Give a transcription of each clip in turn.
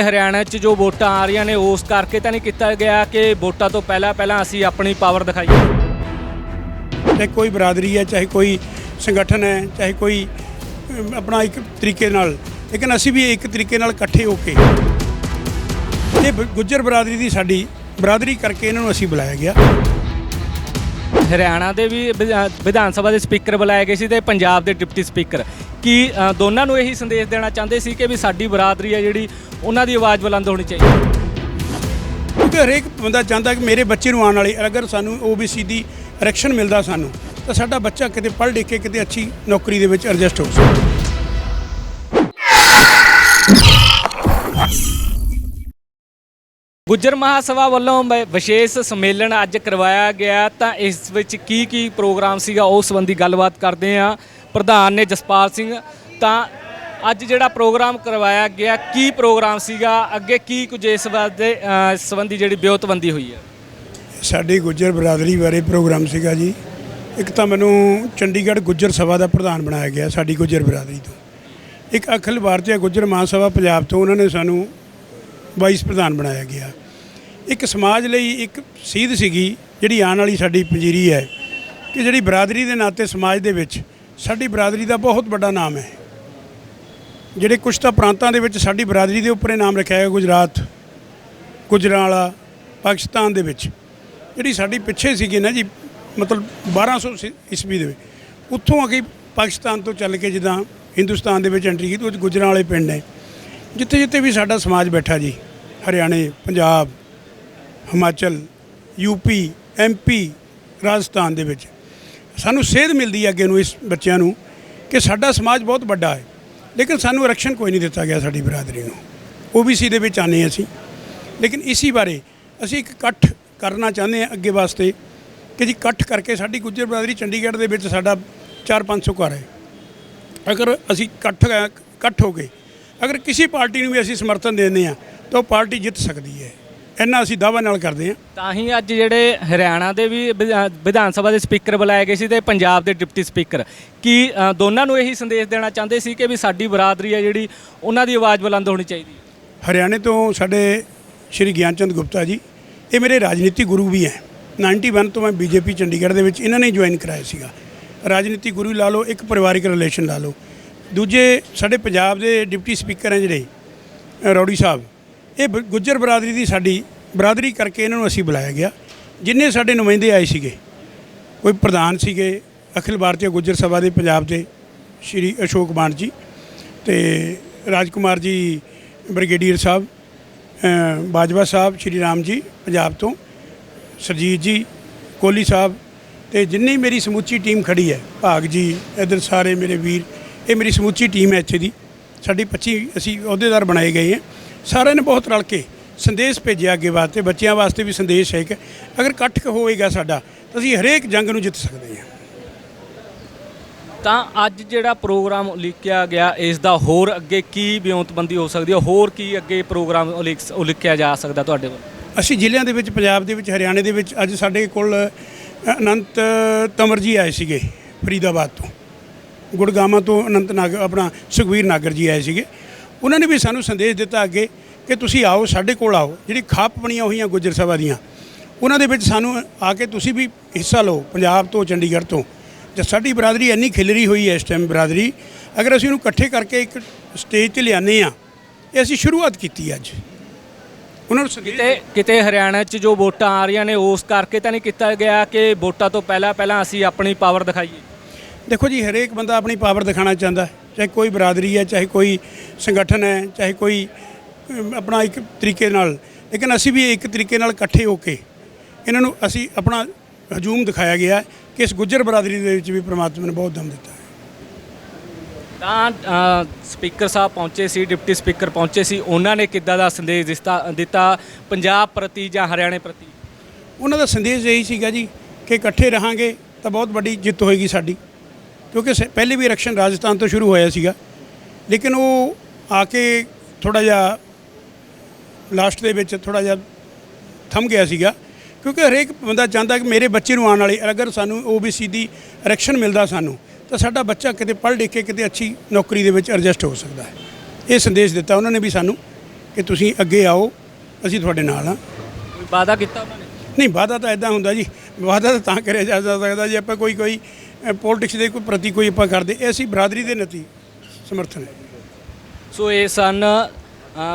ਹਰਿਆਣਾ 'ਚ ਜੋ ਵੋਟਾਂ ਆ ਰਹੀਆਂ ਨੇ ਉਸ ਕਰਕੇ ਤਾਂ ਨਹੀਂ ਕੀਤਾ ਗਿਆ ਕਿ ਵੋਟਾਂ ਤੋਂ ਪਹਿਲਾਂ ਪਹਿਲਾਂ ਅਸੀਂ ਆਪਣੀ ਪਾਵਰ ਦਿਖਾਈਏ। ਚਾਹੇ ਕੋਈ ਬਰਾਦਰੀ ਹੈ ਚਾਹੇ ਕੋਈ ਸੰਗਠਨ ਹੈ ਚਾਹੇ ਕੋਈ ਅਮ, ਆਪਣਾ ਇੱਕ ਤਰੀਕੇ ਨਾਲ। ਲੇਕਿਨ ਅਸੀਂ ਵੀ ਇੱਕ ਤਰੀਕੇ ਨਾਲ ਇਕੱਠੇ ਹੋ ਕੇ ਇਹ ਬ- ਗੁੱਜਰ ਬਰਾਦਰੀ ਦੀ ਸਾਡੀ ਬਰਾਦਰੀ ਕਰਕੇ ਇਹਨਾਂ ਨੂੰ ਅਸੀਂ ਬੁਲਾਇਆ ਗਿਆ। ਹਰਿਆਣਾ ਦੇ ਵੀ ਵਿਧਾ- ਵਿਧਾਨ ਸਭਾ ਦੇ ਸਪੀਕਰ ਬੁਲਾਏ ਗਏ ਸੀ ਤੇ ਪੰਜਾਬ ਦੇ ਡਿਪਟੀ ਸਪੀਕਰ। ਕੀ ਅ, ਦੋਨਾਂ ਨੂੰ ਇਹੀ ਸੰਦੇਸ਼ ਦੇਣਾ ਚਾਹੁੰਦੇ ਸੀ ਕਿ ਵੀ ਸਾਡੀ ਬਰਾਦਰੀ ਹੈ ਜਿਹੜੀ ਉਹਨਾਂ ਦੀ ਆਵਾਜ਼ ਬੁਲੰਦ ਹੋਣੀ ਚਾਹੀਦੀ? ਕਿਉਂਕਿ ਹਰੇਕ ਬੰਦਾ ਚਾਹੁੰਦਾ ਕਿ ਮੇਰੇ ਬੱਚੇ ਨੂੰ ਆਉਣ ਵਾਲੀ ਅਗਰ ਸਾਨੂੰ OBC ਦੀ ਆਰਕਸ਼ਨ ਮਿਲਦਾ ਸਾਨੂੰ ਤਾਂ ਸਾਡਾ ਬੱਚਾ ਕਿਤੇ ਪੜ੍ਹ ਲਿਖ ਕੇ ਕਿਤੇ ਅੱਛੀ ਨੌਕਰੀ ਦੇ ਵਿੱਚ ਐਡਜਸਟ ਹੋ ਸਕੇ। ਗੁੱਜਰ ਮਹਾਸਭਾ ਵੱਲੋਂ ਮ- ਵਿਸ਼ੇਸ਼ ਸੰਮੇਲਨ ਅੱਜ ਕਰਵਾਇਆ ਗਿਆ ਤਾਂ ਇਸ ਵਿੱਚ ਕੀ ਕੀ ਪ੍ਰੋਗਰਾਮ ਸੀਗਾ ਉਸ ਸੰਬੰਧੀ ਗੱਲਬਾਤ ਕਰਦੇ ਆ ਪ੍ਰਧਾਨ ਨੇ ਜਸਪਾਲ ਸਿੰਘ ਤਾਂ ਅੱਜ ਜਿਹੜਾ ਪ੍ਰੋਗਰਾਮ ਕਰਵਾਇਆ ਗਿਆ ਕੀ ਪ੍ਰੋਗਰਾਮ ਸੀਗਾ? ਅੱਗੇ ਕੀ ਕੁਝ ਇਸ ਵਾਸਤੇ ਅ, ਸੰਬੰਧੀ ਜਿਹੜੀ ਵਿਉਂਤਬੰਦੀ ਹੋਈ ਹੈ? ਸਾਡੀ ਗੁੱਜਰ ਬਰਾਦਰੀ ਬਾਰੇ ਪ੍ਰੋਗਰਾਮ ਸੀਗਾ ਜੀ। ਇੱਕ ਤਾਂ ਮੈਨੂੰ ਚੰਡੀਗੜ੍ਹ ਗੁੱਜਰ ਸਭਾ ਦਾ ਪ੍ਰਧਾਨ ਬਣਾਇਆ ਗਿਆ ਸਾਡੀ ਗੁੱਜਰ ਬਰਾਦਰੀ ਤੋਂ। ਇੱਕ ਅਖਿਲ ਭਾਰਤੀ ਗੁੱਜਰ ਮਹਾਸਭਾ ਪੰਜਾਬ ਤੋਂ ਉਹਨਾਂ ਨੇ ਸਾਨੂੰ ਵਾਈਸ ਪ੍ਰਧਾਨ ਬਣਾਇਆ ਗਿਆ। ਇੱਕ ਸਮਾਜ ਲਈ ਇੱਕ ਸੀਧ ਸੀਗੀ, ਜਿਹੜੀ ਆਉਣ ਵਾਲੀ ਸਾਡੀ ਪੰਜੀਰੀ ਹੈ ਕਿ ਜਿਹੜੀ ਬਰਾਦਰੀ ਦੇ ਨਾਤੇ ਸਮਾਜ ਦੇ ਵਿੱਚ ਸਾਡੀ ਬਰਾਦਰੀ ਦਾ ਬਹੁਤ ਵੱਡਾ ਨਾਮ ਹੈ। ਜਿਹੜੇ ਕੁਝ ਤਾਂ ਪ੍ਰਾਂਤਾਂ ਦੇ ਵਿੱਚ ਸਾਡੀ ਬਰਾਦਰੀ ਦੇ ਉੱਪਰ ਇਹ ਨਾਮ ਰੱਖਿਆ ਗਿਆ, ਗੁਜਰਾਤ ਗੁਜਰਾਲਾ ਪਾਕਿਸਤਾਨ ਦੇ ਵਿੱਚ। ਜਿਹੜੀ ਸਾਡੀ ਪਿੱਛੇ ਸੀਗੀ ਨਾ ਜੀ, ਮਤਲਬ 1200 ਸੀ- ਈਸਵੀ ਦੇ ਵਿੱਚ। ਉੱਥੋਂ ਅੱਗੇ ਪਾਕਿਸਤਾਨ ਤੋਂ ਚੱਲ ਕੇ ਜਿੱਦਾਂ ਹਿੰਦੁਸਤਾਨ ਦੇ ਵਿੱਚ ਐਂਟਰੀ ਕੀਤੀ, ਉਹ 'ਚ ਗੁਜਰਾਂ ਵਾਲੇ ਪਿੰਡ ਨੇ। ਜਿੱਥੇ ਜਿੱਥੇ ਵੀ ਸਾਡਾ ਸਮਾਜ ਬੈਠਾ ਜੀ ਹਰਿਆਣੇ, ਪੰਜਾਬ, ਹਿਮਾਚਲ ਯੂਪੀ ਐਮਪੀ ਰਾਜਸਥਾਨ ਦੇ ਵਿੱਚ। ਸਾਨੂੰ ਸੇਧ ਮਿਲਦੀ ਹੈ ਅੱਗੇ ਨੂੰ ਇਸ ਬੱਚਿਆਂ ਨੂੰ ਕਿ ਸਾਡਾ ਸਮਾਜ ਬਹੁਤ ਵੱਡਾ ਹੈ, ਲੇਕਿਨ ਸਾਨੂੰ ਆਰਕਸ਼ਨ ਕੋਈ ਨਹੀਂ ਦਿੱਤਾ ਗਿਆ ਸਾਡੀ ਬਰਾਦਰੀ ਨੂੰ। ਓਬੀਸੀ ਦੇ ਵਿੱਚ ਆਨੇ ਅਸੀਂ। ਲੇਕਿਨ ਇਸੀ ਬਾਰੇ ਅਸੀਂ ਇੱਕ ਇਕੱਠ ਕਰਨਾ ਚਾਹੁੰਦੇ ਹਾਂ ਅੱਗੇ ਵਾਸਤੇ ਕਿ ਜੀ ਇਕੱਠ ਕਰਕੇ ਸਾਡੀ ਗੁੱਜਰ ਬਰਾਦਰੀ ਚੰਡੀਗੜ੍ਹ ਦੇ ਵਿੱਚ ਸਾਡਾ 4-500 ਘਰ ਹੈ। ਅਗਰ ਅਸੀਂ ਇਕੱਠ ਇਕੱਠ ਹੋ ਗਏ, ਅਗਰ ਕਿਸੇ ਪਾਰਟੀ ਨੂੰ ਵੀ ਅਸੀਂ ਸਮਰਥਨ ਦਿੰਦੇ ਹਾਂ ਤਾਂ ਉਹ ਪਾਰਟੀ ਜਿੱਤ ਸਕਦੀ ਹੈ। ਇੰਨਾ ਅਸੀਂ ਦਾਅਵਾ ਨਾਲ ਕਰਦੇ ਹਾਂ। ਤਾਂ ਹੀ ਅੱਜ ਜਿਹੜੇ ਹਰਿਆਣਾ ਦੇ ਵੀ ਵਿਧਾ- ਵਿਧਾਨ ਸਭਾ ਦੇ ਸਪੀਕਰ ਬੁਲਾਏ ਗਏ ਸੀ ਤੇ ਪੰਜਾਬ ਦੇ ਡਿਪਟੀ ਸਪੀਕਰ। ਕੀ ਅ, ਦੋਨਾਂ ਨੂੰ ਇਹੀ ਸੰਦੇਸ਼ ਦੇਣਾ ਚਾਹੁੰਦੇ ਸੀ ਕਿ ਵੀ ਸਾਡੀ ਬਰਾਦਰੀ ਹੈ ਜਿਹੜੀ ਉਹਨਾਂ ਦੀ ਆਵਾਜ਼ ਬੁਲੰਦ ਹੋਣੀ ਚਾਹੀਦੀ ਹੈ? ਹਰਿਆਣੇ ਤੋਂ ਸਾਡੇ ਸ਼੍ਰੀ ਗਿਆਨਚੰਦ ਗੁਪਤਾ ਜੀ ਇਹ ਮੇਰੇ ਰਾਜਨੀਤੀ ਗੁਰੂ ਵੀ ਹੈ। 91 ਤੋਂ ਮੈਂ ਬੀਜੇਪੀ ਚੰਡੀਗੜ੍ਹ ਦੇ ਵਿੱਚ ਇਹਨਾਂ ਨੇ ਜੁਆਇਨ ਕਰਾਇਆ ਸੀਗਾ। ਰਾਜਨੀਤੀ ਗੁਰੂ ਲਾ ਲਓ ਇੱਕ ਪਰਿਵਾਰਿਕ ਰਿਲੇਸ਼ਨ ਲਾ ਲਓ। ਦੂਜੇ ਸਾਡੇ ਪੰਜਾਬ ਦੇ ਡਿਪਟੀ ਸਪੀਕਰ ਹੈ ਜਿਹੜੇ ਅ, ਰੌੜੀ ਸਾਹਿਬ। ਇਹ ਬ- ਗੁੱਜਰ ਬਰਾਦਰੀ ਦੀ ਸਾਡੀ ਬਰਾਦਰੀ ਕਰਕੇ ਇਹਨਾਂ ਨੂੰ ਅਸੀਂ ਬੁਲਾਇਆ ਗਿਆ। ਜਿੰਨੇ ਸਾਡੇ ਨੁਮਾਇੰਦੇ ਆਏ ਸੀਗੇ ਕੋਈ ਪ੍ਰਧਾਨ ਸੀਗੇ ਅਖਿਲ ਭਾਰਤੀ ਗੁੱਜਰ ਸਭਾ ਦੇ ਪੰਜਾਬ ਦੇ ਸ਼੍ਰੀ ਅਸ਼ੋਕ ਮਾਨ ਜੀ ਤੇ ਰਾਜਕੁਮਾਰ ਜੀ ਬ੍ਰਿਗੇਡੀਅਰ ਸਾਹਿਬ ਅ, ਬਾਜਵਾ ਸਾਹਿਬ ਸ਼੍ਰੀ ਰਾਮ ਜੀ ਪੰਜਾਬ ਤੋਂ ਸਰਜੀਤ ਜੀ ਕੋਹਲੀ ਸਾਹਿਬ ਤੇ ਜਿੰਨੀ ਮੇਰੀ ਸਮੁੱਚੀ ਟੀਮ ਖੜੀ ਹੈ ਭਾਗ ਜੀ ਇੱਧਰ ਸਾਰੇ ਮੇਰੇ ਵੀਰ ਇਹ ਮੇਰੀ ਸਮੁੱਚੀ ਟੀਮ ਹੈ ਇੱਥੇ ਦੀ। ਸਾਡੀ 25 ਅਸੀਂ ਅਹੁਦੇਦਾਰ ਬਣਾਏ ਗਏ ਹਾਂ। ਸਾਰਿਆਂ ਨੇ ਬਹੁਤ ਰਲ ਕੇ ਸੰਦੇਸ਼ ਭੇਜਿਆ ਅੱਗੇ ਵਾਸਤੇ ਬੱਚਿਆਂ ਵਾਸਤੇ ਵੀ ਸੰਦੇਸ਼ ਹੈ ਕਿ ਅਗਰ ਇਕੱਠ ਹੋਏਗਾ ਸਾਡਾ ਤਾਂ ਅਸੀਂ ਹਰੇਕ ਜੰਗ ਨੂੰ ਜਿੱਤ ਸਕਦੇ ਹਾਂ। ਤਾਂ ਅੱਜ ਜਿਹੜਾ ਪ੍ਰੋਗਰਾਮ ਉਲੀਕਿਆ ਗਿਆ ਇਸ ਦਾ ਹੋਰ ਅੱਗੇ ਕੀ ਵਿਉਂਤਬੰਦੀ ਹੋ ਸਕਦੀ ਹੈ? ਹੋਰ ਕੀ ਅੱਗੇ ਪ੍ਰੋਗਰਾਮ ਉਲੀਕ- ਉਲੀਕਿਆ ਜਾ ਸਕਦਾ ਤੁਹਾਡੇ ਵੱਲ? ਅਸੀਂ ਜ਼ਿਲ੍ਹਿਆਂ ਦੇ ਵਿੱਚ ਪੰਜਾਬ ਦੇ ਵਿੱਚ ਹਰਿਆਣੇ ਦੇ ਵਿੱਚ ਅੱਜ ਸਾਡੇ ਕੋਲ ਅਨੰਤ ਤਮਰ ਜੀ ਆਏ ਸੀਗੇ ਫਰੀਦਾਬਾਦ ਤੋਂ। ਗੁੜਗਾਵਾਂ ਤੋਂ ਅਨੰਤ ਨਾਗ ਆਪਣਾ ਸੁਖਵੀਰ ਨਾਗਰ ਜੀ ਆਏ ਸੀਗੇ। ਉਹਨਾਂ ਨੇ ਵੀ ਸਾਨੂੰ ਸੰਦੇਸ਼ ਦਿੱਤਾ ਅੱਗੇ ਕਿ ਤੁਸੀਂ ਆਓ, ਸਾਡੇ ਕੋਲ ਆਓ। ਜਿਹੜੀ ਖਾਪ ਬਣੀਆਂ ਹੋਈਆਂ ਗੁੱਜਰ ਸਭਾ ਦੀਆਂ, ਉਹਨਾਂ ਦੇ ਵਿੱਚ ਸਾਨੂੰ ਆ ਕੇ ਤੁਸੀਂ ਵੀ ਹਿੱਸਾ ਲਓ, ਪੰਜਾਬ ਤੋਂ, ਚੰਡੀਗੜ੍ਹ ਤੋਂ। ਤੇ ਸਾਡੀ ਬਰਾਦਰੀ ਇੰਨੀ ਖਿਲਰੀ ਹੋਈ ਹੈ ਇਸ ਟਾਈਮ ਬਰਾਦਰੀ, ਅਗਰ ਅਸੀਂ ਉਹਨੂੰ ਇਕੱਠੇ ਕਰਕੇ ਇੱਕ ਸਟੇਜ ਤੇ ਲਿਆਨੇ ਆ ਇਹ ਅਸੀਂ ਸ਼ੁਰੂਆਤ ਕੀਤੀ ਅੱਜ। ਉਹਨਾਂ ਨੂੰ ਸੰਦੇਸ਼ ਕਿਤੇ ਕਿਤੇ ਹਰਿਆਣਾ 'ਚ ਜੋ ਵੋਟਾਂ ਆ ਰਹੀਆਂ ਨੇ, ਉਸ ਕਰਕੇ ਤਾਂ ਨਹੀਂ ਕੀਤਾ ਗਿਆ ਕਿ ਵੋਟਾਂ ਤੋਂ ਪਹਿਲਾਂ ਪਹਿਲਾਂ ਅਸੀਂ ਆਪਣੀ ਪਾਵਰ ਦਿਖਾਈਏ। ਦੇਖੋ ਜੀ ਹਰੇਕ ਬੰਦਾ ਆਪਣੀ ਪਾਵਰ ਦਿਖਾਣਾ ਚਾਹੁੰਦਾ ਹੈ ਚਾਹੇ ਕੋਈ ਬਰਾਦਰੀ ਹੈ ਚਾਹੇ ਕੋਈ ਸੰਗਠਨ ਹੈ ਚਾਹੇ ਕੋਈ ਆਪਣਾ ਇੱਕ ਤਰੀਕੇ ਨਾਲ। ਲੇਕਿਨ ਅਸੀਂ ਵੀ ਇੱਕ ਤਰੀਕੇ ਨਾਲ ਇਕੱਠੇ ਹੋ ਕੇ ਇਹਨਾਂ ਨੂੰ ਅਸੀਂ ਆਪਣਾ ਹਜੂਮ ਦਿਖਾਇਆ ਗਿਆ ਕਿ ਇਸ ਗੁੱਜਰ ਬਰਾਦਰੀ ਦੇ ਵਿੱਚ ਵੀ ਪ੍ਰਮਾਤਮਾ ਨੇ ਬਹੁਤ ਦਮ ਦਿੱਤਾ ਹੈ। ਤਾਂ ਸਪੀਕਰ ਸਾਹਿਬ ਪਹੁੰਚੇ ਸੀ ਡਿਪਟੀ ਸਪੀਕਰ ਪਹੁੰਚੇ ਸੀ। ਉਹਨਾਂ ਨੇ ਕਿੱਦਾਂ ਦਾ ਸੰਦੇਸ਼ ਦਿੱਤਾ ਦਿੱਤਾ ਪੰਜਾਬ ਪ੍ਰਤੀ ਜਾਂ ਹਰਿਆਣੇ ਪ੍ਰਤੀ? ਉਹਨਾਂ ਦਾ ਸੰਦੇਸ਼ ਇਹੀ ਸੀਗਾ ਜੀ ਕਿ ਇਕੱਠੇ ਰਹਾਂਗੇ ਤਾਂ ਬਹੁਤ ਵੱਡੀ ਜਿੱਤ ਹੋਏਗੀ ਸਾਡੀ। ਕਿਉਂਕਿ ਸ- ਪਹਿਲੇ ਵੀ ਇਲੈਕਸ਼ਨ ਰਾਜਸਥਾਨ ਤੋਂ ਸ਼ੁਰੂ ਹੋਇਆ ਸੀਗਾ। ਲੇਕਿਨ ਉਹ ਆ ਕੇ ਥੋੜਾ ਜਿਹਾ ਲਾਸਟ ਦੇ ਵਿੱਚ ਥੋੜਾ ਜਿਹਾ ਥੰਮ ਗਿਆ ਸੀਗਾ। ਕਿਉਂਕਿ ਹਰੇਕ ਬੰਦਾ ਚਾਹੁੰਦਾ ਕਿ ਮੇਰੇ ਬੱਚੇ ਨੂੰ ਆਉਣ ਵਾਲੀ ਅਗਰ ਸਾਨੂੰ OBC ਦੀ ਆਰਕਸ਼ਨ ਮਿਲਦਾ ਸਾਨੂੰ ਤਾਂ ਸਾਡਾ ਬੱਚਾ ਕਿਤੇ ਪੜ੍ਹ ਲਿਖ ਕੇ ਕਿਤੇ ਅੱਛੀ ਨੌਕਰੀ ਦੇ ਵਿੱਚ ਐਡਜਸਟ ਹੋ ਸਕਦਾ ਹੈ। ਇਹ ਸੰਦੇਸ਼ ਦਿੱਤਾ ਉਹਨਾਂ ਨੇ ਵੀ ਸਾਨੂੰ ਕਿ ਤੁਸੀਂ ਅੱਗੇ ਆਓ ਅਸੀਂ ਤੁਹਾਡੇ ਨਾਲ ਆ ਕੋਈ ਵਾਅਦਾ ਕੀਤਾ ਉਹਨਾਂ ਨੇ? ਨਹੀਂ ਵਾਅਦਾ ਤਾਂ ਇਦਾਂ ਹੁੰਦਾ ਜੀ ਵਾਅਦਾ ਤਾਂ ਤਾਂ ਕਰਿਆ ਜਾ ਸਕਦਾ ਜੇ ਆਪਾਂ ਕੋਈ ਕੋਈ ਪੋਲਿਟਿਕਸ ਦੇ ਕੋਈ ਪ੍ਰਤੀ ਕੋਈ ਆਪਾਂ ਕਰਦੇ, ਇਹ ਅਸੀਂ ਬਰਾਦਰੀ ਦੇ ਨਤੀ ਸਮਰਥਨ ਹੈ। ਸੋ ਇਹ ਸਨ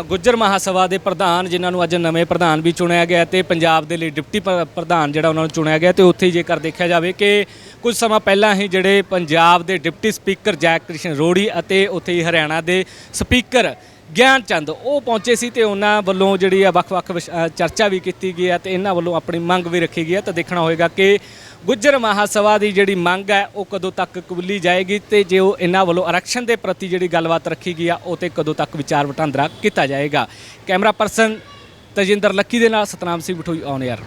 ਗੁੱਜਰ ਮਹਾਸਭਾ ਦੇ ਪ੍ਰਧਾਨ ਜਿਨ੍ਹਾਂ ਨੂੰ ਅੱਜ ਨਵੇਂ ਪ੍ਰਧਾਨ ਵੀ ਚੁਣਿਆ ਗਿਆ ਤੇ ਪੰਜਾਬ ਦੇ ਲਈ ਡਿਪਟੀ ਪ- ਪ੍ਰਧਾਨ ਜਿਹੜਾ ਉਹਨਾਂ ਨੂੰ ਚੁਣਿਆ ਗਿਆ ਤੇ ਉੱਥੇ ਜੇਕਰ ਦੇਖਿਆ ਜਾਵੇ ਕਿ ਕੁਝ ਸਮਾਂ ਪਹਿਲਾਂ ਹੀ ਜਿਹੜੇ ਪੰਜਾਬ ਦੇ ਡਿਪਟੀ ਸਪੀਕਰ ਜੈ ਕ੍ਰਿਸ਼ਨ ਰੋੜੀ ਅਤੇ ਉੱਥੇ ਹੀ ਹਰਿਆਣਾ ਦੇ ਸਪੀਕਰ ਗਿਆਨ ਚੰਦ ਉਹ ਪਹੁੰਚੇ ਸੀ ਤੇ ਉਹਨਾਂ ਵੱਲੋਂ ਜਿਹੜੀ ਆ ਵੱਖ-ਵੱਖ ਵਿਸ਼- ਚਰਚਾ ਵੀ ਕੀਤੀ ਗਈ ਹੈ ਤੇ ਇਹਨਾਂ ਵੱਲੋਂ ਆਪਣੀ ਮੰਗ ਵੀ ਰੱਖੀ ਗਈ ਹੈ ਤਾਂ ਦੇਖਣਾ ਹੋਏਗਾ ਕਿ ਗੁੱਜਰ ਮਹਾਸਭਾ ਦੀ ਜਿਹੜੀ ਮੰਗ ਹੈ ਉਹ ਕਦੋਂ ਤੱਕ ਕਬੂਲੀ ਜਾਏਗੀ ਤੇ ਜੇ ਉਹ ਇਹਨਾਂ ਵੱਲੋਂ ਆਰਕਸ਼ਣ ਦੇ ਪ੍ਰਤੀ ਜਿਹੜੀ ਗੱਲਬਾਤ ਰੱਖੀ ਗਈ ਆ, ਉਹ ਤੇ ਕਦੋਂ ਤੱਕ ਵਿਚਾਰ ਵਟਾਂਦਰਾ ਕੀਤਾ ਜਾਏਗਾ। ਕੈਮਰਾ ਪਰਸਨ ਤਜਿੰਦਰ ਲੱਕੀ ਦੇ ਨਾਲ ਸਤਨਾਮ ਸਿੰਘ ਬਠੋਈ ਔਨ 에ਅਰ